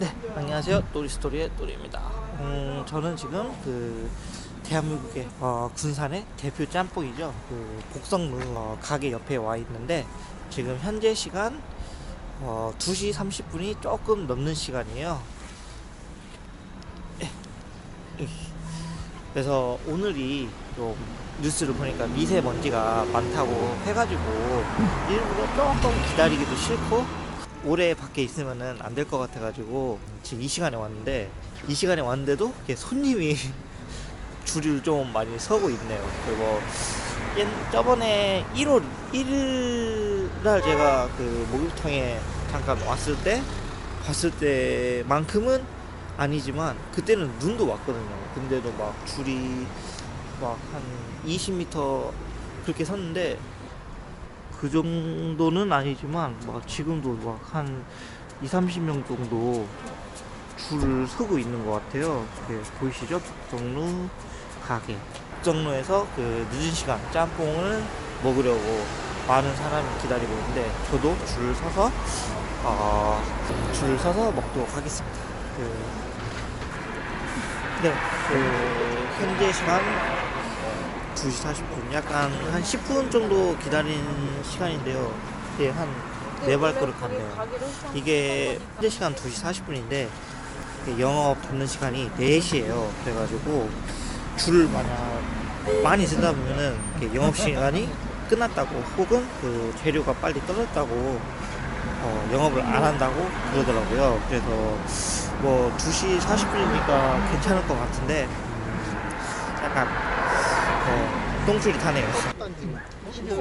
네, 안녕하세요. 또리스토리의 또리입니다. 음, 저는 지금 그 대한민국의 어, 군산의 대표 짬뽕이죠. 그 복성루 어, 가게 옆에 와 있는데 지금 현재 시간 어, 2시 30분이 조금 넘는 시간이에요. 에, 이. 그래서 오늘이 좀 뉴스를 보니까 미세먼지가 많다고 해가지고 일부러 조금 기다리기도 싫고 오래 밖에 있으면은 안 될 것 같아가지고 지금 이 시간에 왔는데 이 시간에 왔는데도 손님이 줄을 좀 많이 서고 있네요. 그리고 옛 저번에 1월 1일 날 제가 그 목욕탕에 잠깐 왔을 때 봤을 때만큼은 아니지만 그때는 눈도 왔거든요. 근데도 막 줄이 막 한 20m 그렇게 섰는데 그 정도는 아니지만 막 지금도 막 한 2, 30명 정도 줄을 서고 있는 것 같아요. 보이시죠? 북정루 가게. 북정루에서 그 늦은 시간 짬뽕을 먹으려고 많은 사람이 기다리고 있는데 저도 줄을 서서 어, 줄을 서서 먹도록 하겠습니다. 그, 네, 그 현재 시간 2시 40분, 약간 한 10분 정도 기다린 시간인데요. 이게 한네 발걸음 갔네요. 이게 현재 시간 2시 40분인데 영업 닫는 시간이 4시예요. 그래가지고 줄을 만약 많이 쓰다 보면은 영업 시간이 끝났다고 혹은 그 재료가 빨리 떨어졌다고 어, 영업을 안 한다고 그러더라고요. 그래서 뭐 2시 40분이니까 괜찮을 것 같은데 음, 약간 어, 똥줄이 타네요.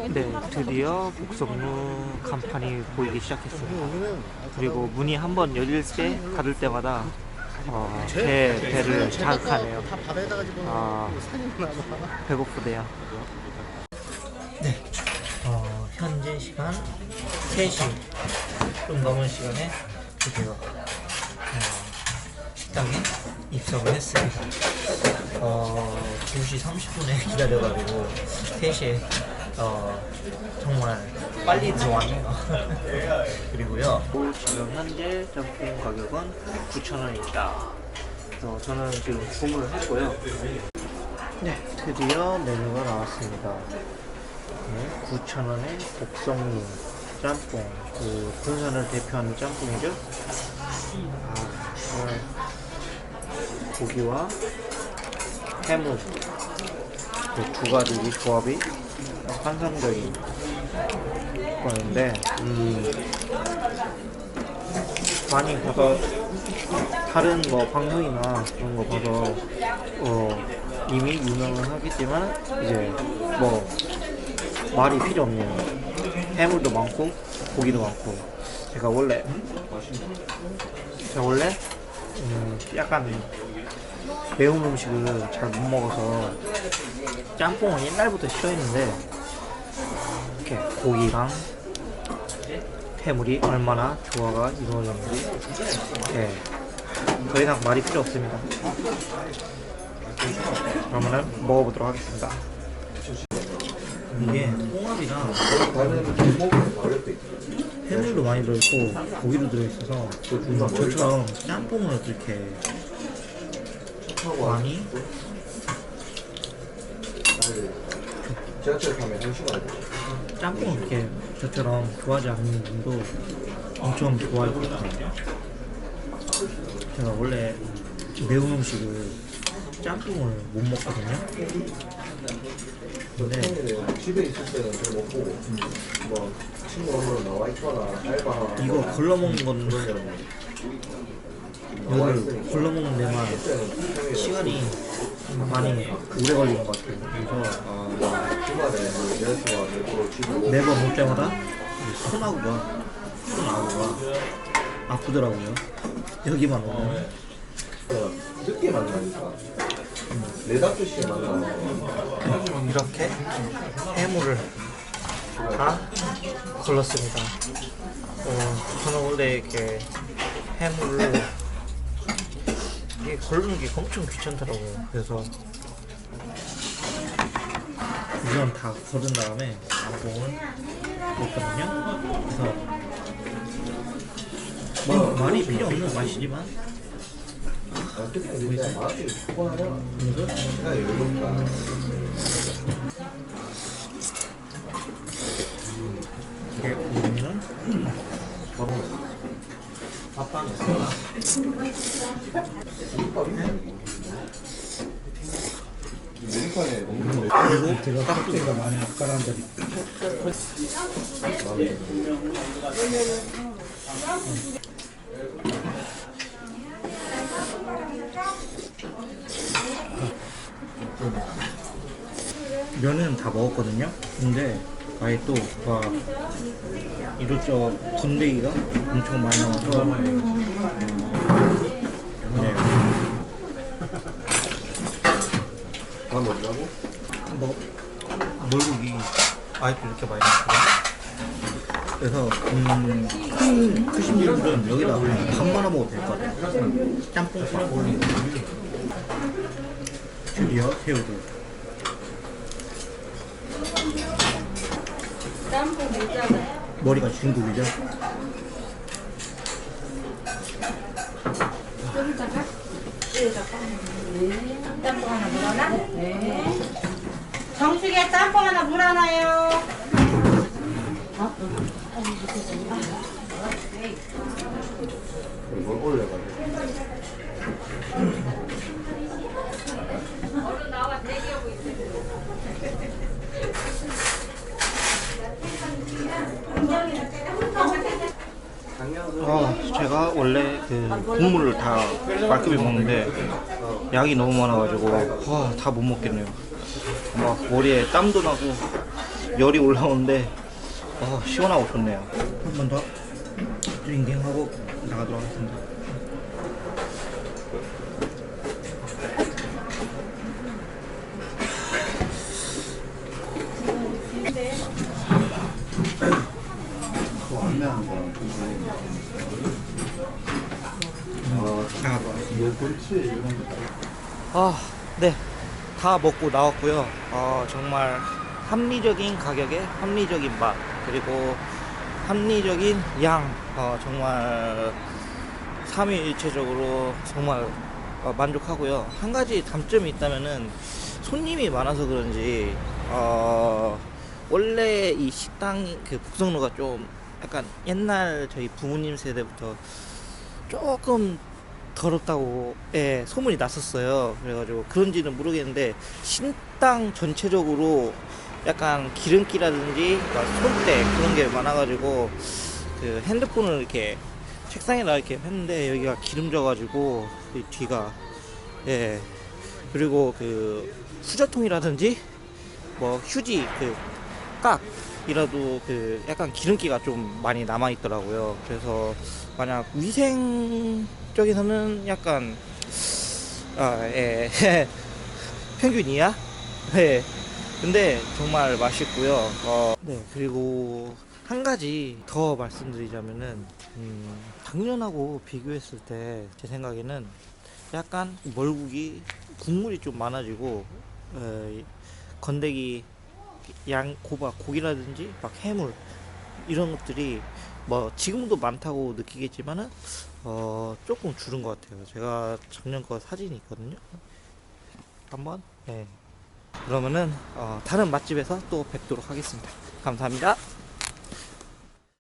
네, 드디어 복성루 간판이 보이기 시작했어요. 그리고 문이 한 번 열릴 때 닫을 때마다 어, 제 배를 자극하네요. 아, 배고프대요. 네, 어, 현재 시간 3시 좀 넘은 시간에 드디어 어, 식당에 입성을 했습니다. 어, 2시 30분에 기다려가지고 3시에 어, 정말 빨리 들어왔네요. 그리고요. 지금 현재 점핑 가격은 9,000원입니다. 그래서 저는 지금 주문을 했고요. 네, 드디어 메뉴가 나왔습니다. 네, 9,000원의 복성루 짬뽕. 그 군산을 대표하는 짬뽕이죠. 고기와 해물. 그 두 가지 이 조합이 환상적인 거였는데 음, 많이 봐서 다른 뭐 방송이나 그런 거 봐서 어, 이미 유명은 하겠지만 이제 뭐 말이 필요 없네요 해물도 많고 고기도 많고. 제가 원래 제가 원래 음, 약간 매운 음식을 잘 못 먹어서 짬뽕은 옛날부터 싫어했는데 이렇게 고기랑 해물이 얼마나 조화가 이루어졌는지 예, 더 이상 말이 필요 없습니다. 그러면은 먹어보도록 하겠습니다. 이게 홍합이랑 해물도 많이 들어있고 고기도 들어있어서 저처럼 짬뽕을 그렇게 많이 지하철 타면 한 시간 짬뽕 이렇게 저처럼 좋아하지 않는 분도 엄청 좋아할 것 같아요. 제가 원래 매운 음식을 짬뽕을 못 먹거든요. 근데 집에 있을 때는 잘 먹고 뭐 친구 오늘 나와 있거나 알바 이거 걸러 먹는 건이 거를 걸러 먹는 데만 시간이 많이 오래 걸리는 것 같아요. 그래서 매번 올 때마다 이 손아구가 손아구가 아프더라고요. 여기만 오면. 늦게 만나니까 네다섯 시에 만나 이렇게 해물을 다 걸렀습니다. 어, 저는 원래 이렇게 해물을 이게 걸르는 게 엄청 귀찮더라고요. 그래서 우선 다 걸은 다음에 짬뽕을 넣거든요. 그래서 뭐 말이 필요 없는 맛이지만 어떻게 근데 맛이 피곤하냐? 그냥 여유롭다. 이게 우리는 그리고 제가 깍두기가 많이 아까란다니 면 은 다 먹었거든요. 근데 아예 또 와, 이것저것 건더기가 엄청 많이 나와서 네. 밥 먹자고? 뭐 물고기 아직도 이렇게 많이 나왔거든요. 그래서 음, 큰 크신 분들은 여기다 그냥 밥 말아 먹어도 될 것 같아요. 짬뽕밥. 줄이요 새우도. 머리가 중국이죠. 짬뽕 하나 물 하나? 네. 정수기에 짬뽕 하나 물 하나요? 이걸 올려가지고. 아, 제가 원래 그 국물을 다 말끔히 먹는데 약이 너무 많아가지고 와, 다 못 먹겠네요. 막 머리에 땀도 나고 열이 올라오는데 아, 시원하고 좋네요. 한 번 더 드링킹하고 나가도록 하겠습니다. 아, 네. 다 먹고 나왔고요. 어, 정말 합리적인 가격에 합리적인 맛, 그리고 합리적인 양, 어, 정말 3위 일체적으로 정말 어, 만족하고요. 한 가지 단점이 있다면은 손님이 많아서 그런지, 어, 원래 이 식당 그 북성로가 좀 약간 옛날 저희 부모님 세대부터 조금 더럽다고 예, 소문이 났었어요. 그래가지고 그런지는 모르겠는데 신당 전체적으로 약간 기름기라든지 막 손때 그런 게 많아가지고 그 핸드폰을 이렇게 책상에다 이렇게 했는데 여기가 기름져가지고 이 뒤가 예 그리고 그 수저통이라든지 뭐 휴지 그 깍이라도 그 약간 기름기가 좀 많이 남아 있더라고요. 그래서 만약 위생 적에서는 약간 아, 예. 평균이야. 네. 근데 정말 맛있고요. 어, 네. 그리고 한 가지 더 말씀드리자면은 음, 작년하고 비교했을 때 제 생각에는 약간 멀국이 국물이 좀 많아지고 어, 건더기 양 고바 고기라든지 막 해물 이런 것들이 뭐 지금도 많다고 느끼겠지만은 어 조금 줄은 것 같아요. 제가 작년 거 사진이 있거든요. 한번 네. 그러면은 어, 다른 맛집에서 또 뵙도록 하겠습니다. 감사합니다.